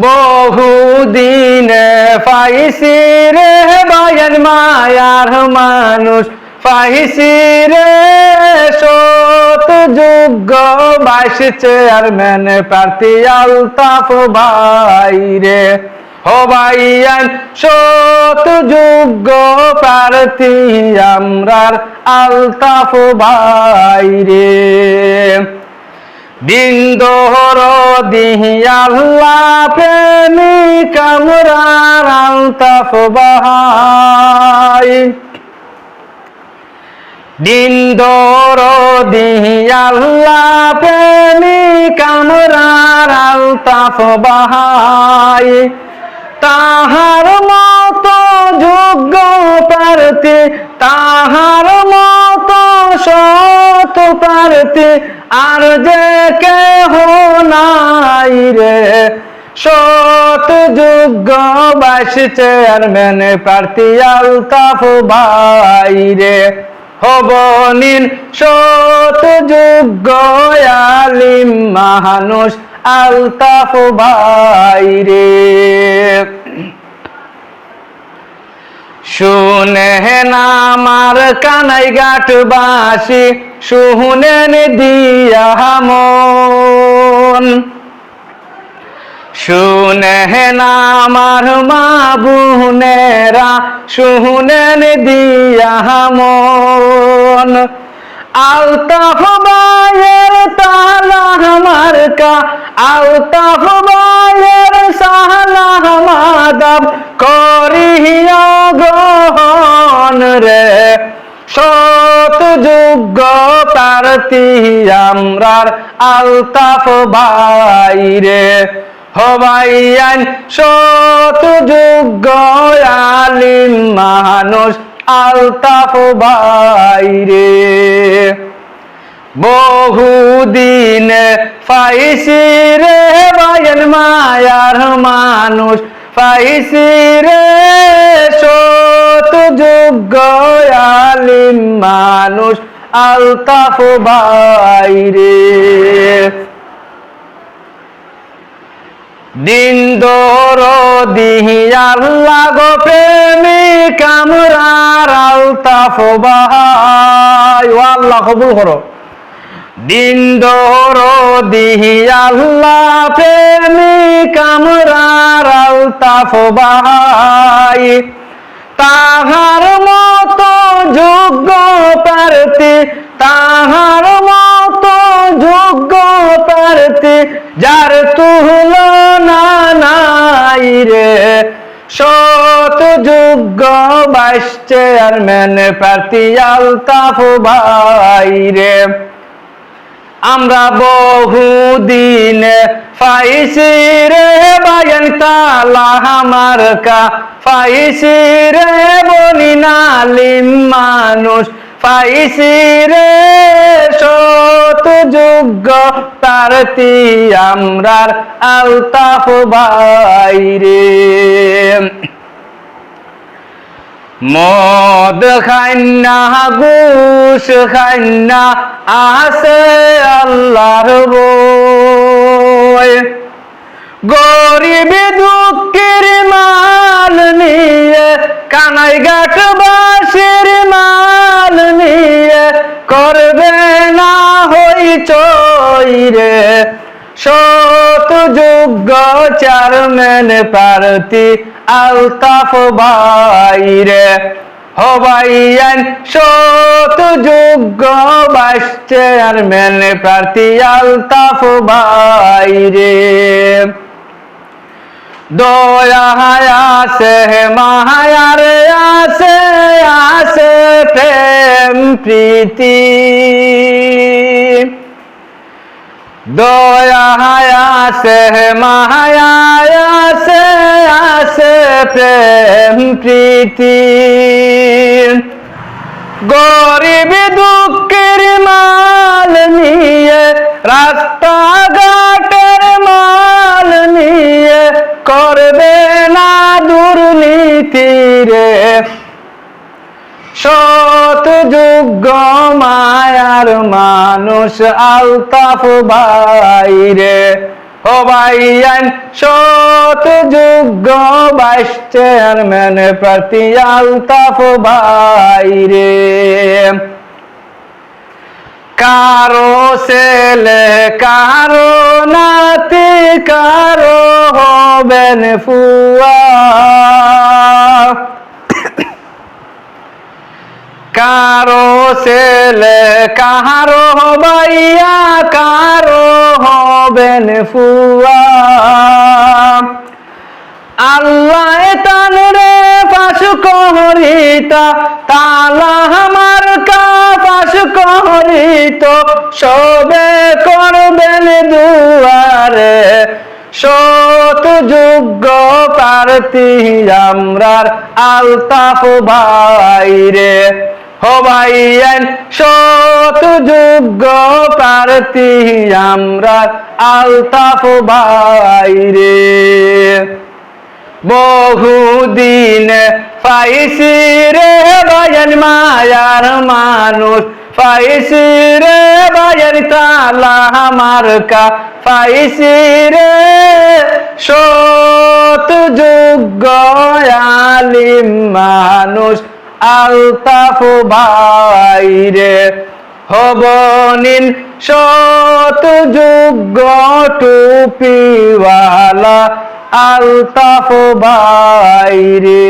বহুদিনে পাইছি রে বায়ন মায়ার মানুষ। পাইছি রে সত যোগ্য বাইশ চেয়ারম্যান প্রার্থী আলতাফ ভাই রে। হবাইয়ান সত যোগ্য প্রার্থী আমরার আলতাফ ভাই রে। দিন দোহর দিহিয়াল্লাহ প্রেমিক আমরার আলতাফ বাহাই। দিন দোর দিহিয়াল্লাহ প্রেমিক আমরার আলতাফ বাহাই। তাহার মত যোগ্য প্রার্থী, তাহার মত সত প্রার্থী নাই রে সত যোগ্য বাইশ চেয়ারম্যান প্রার্থী আলতাফ ভাই রে হবনিন সত যোগ্য আলিম মানুষ আলতাফ ভাই রে শুনেন আমার কানাই গাঠ বাসি শুনেন দিয়া মন। শুনেন আমার মা বুনেরা শুনেন দিয়া মন। আলতাফ বায়ের তালা আমার কা আলতাফ বায়ের সালা মাদাব করিয়া গ্রহণ রে। সত যোগ্য প্রার্থী আমরার আলতাফ ভাই রে। হবাইয়ান সত যোগ্য আলিম মানুষ আলতাফ ভাই রে। বহুদিন পাইছি রে বায়ন মায়ার মানুষ পাইছি রে সত যোগ্য আলিম মানুষ আলতাফ ভাই রে। দিন দোর দিহিয়াল্লাহ গো প্রেমিক আমরার আলতাফ বাহাই করো। দিন দোর দিহিয়াল্লাহ প্রেমিক আমরার আলতাফ বাহাই তাহার মত যোগ্য প্রার্থী তাহার রে সত যোগ্য বাইশ চেয়ারম্যান প্রার্থী আলতাফ ভাই রে। আমরা বহুদিন পাইছি রে বায়ন তালা, আমার কা পাইছি রে বনি নালিম মানুষ। পাইছি রে সত যোগ্য প্রার্থী আমরার আলতাফ ভাই। রে মদ খান্না গুস খান্না আছে আল্লাহর বই। গরিব দুঃখের মাল নিয়ে কানাই গাঠ বাসের মাল নিয়ে, করবে না হই চই রে সত যোগ্য চেয়ারম্যান প্রার্থী আলতাফ ভাই রে হবাইয়ান সত যোগ্য বাইশ চেয়ারম্যান প্রার্থী আলতাফ ভাই রে দয়া আছে মায়ার আছে আছে প্রেম প্রীতি। দয়া আছে মায়া আছে আছে প্রেম, প্রীতি। গরিব দুঃখের মাল নিয়ে রাস্তা ঘাটের মাল নিয়ে করবে না দুর্নীতি রে। সত যোগ্য, মায়ার মানুষ আলতাফ ভাই ভাইয়ান শত যোগ্য ভাইস চেয়ারম্যান প্রার্থী আলতাফ ভাই রে। কারও ছেলে, কারও নাতি, কারও হবেন ফুয়া। কারও ছেলে কারও বাইয়া কারও হবেন ফুয়া। আল্লাহ তান রে পাশ কহরিতা তালা আমার কা পাশ কহরিত সবে করবেন দুয়ারে। শত যোগ্য প্রার্থী আমরার আলতাফ ভাইরে। হো ভাইয়েন শত যোগ্য প্রার্থী আমরার আলতাফ ভাইরে বহুদিন পাইছি রে বাজন মায়ার মানুষ পাইছি রে বাজন তালা আমার কা পাইছি রে সত যোগ্য আলিম মানুষ আলতাফ বাইরে হবনিন শত যোগ্য টুপিওয়ালা আলতাফ বাইরে।